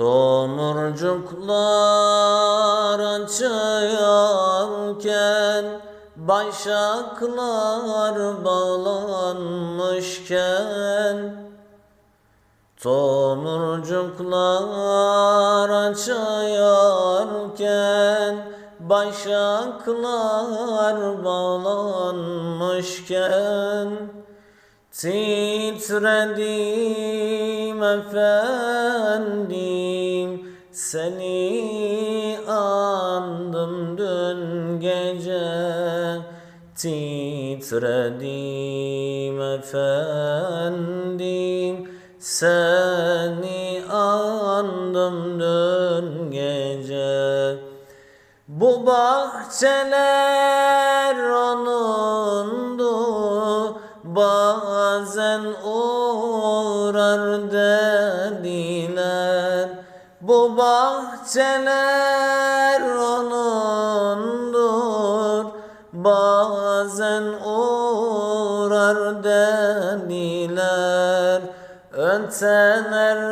Tomurcuklar açarken Başaklar bağlanmışken Tomurcuklar açarken Başaklar bağlanmışken Titredim efendim. Seni andım dün gece. Titredim efendim. Seni andım dün gece. Bu bahçeler onundu. Bazen uğrar dediler. Bu bahçeler onundur Bazen uğrar dediler. Ötelerden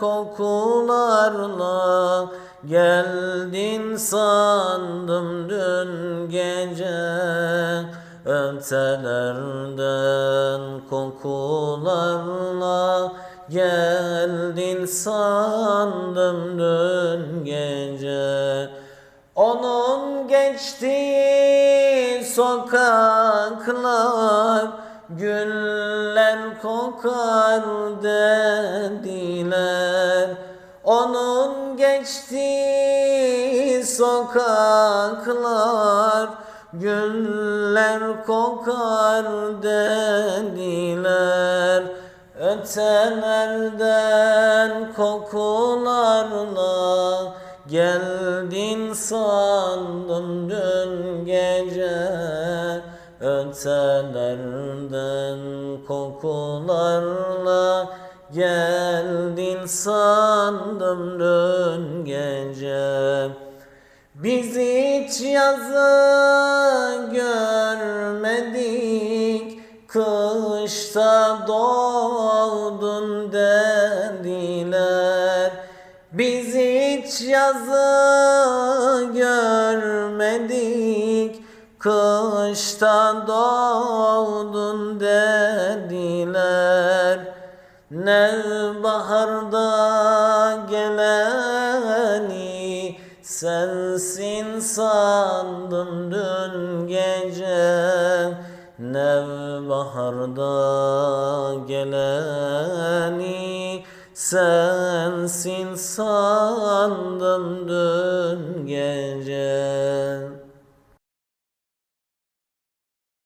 kokularla Geldin sandım dün gece Ötelerden kokularla Geldin sandım dün gece. Onun geçtiği sokaklar Güller kokar dediler. Onun geçtiği sokaklar Güller kokar dediler Ötelerden kokularla Geldin sandım dün gece. Ötelerden kokularla Geldin sandım dün gece Biz hiç yazı görmedik. Kışta doğdun dediler. Biz hiç yazı görmedik. Kışta doğdun dediler. Ne baharda geleni Sensin sandım dün gece Nevbaharda geleni Sensin sandım dün gece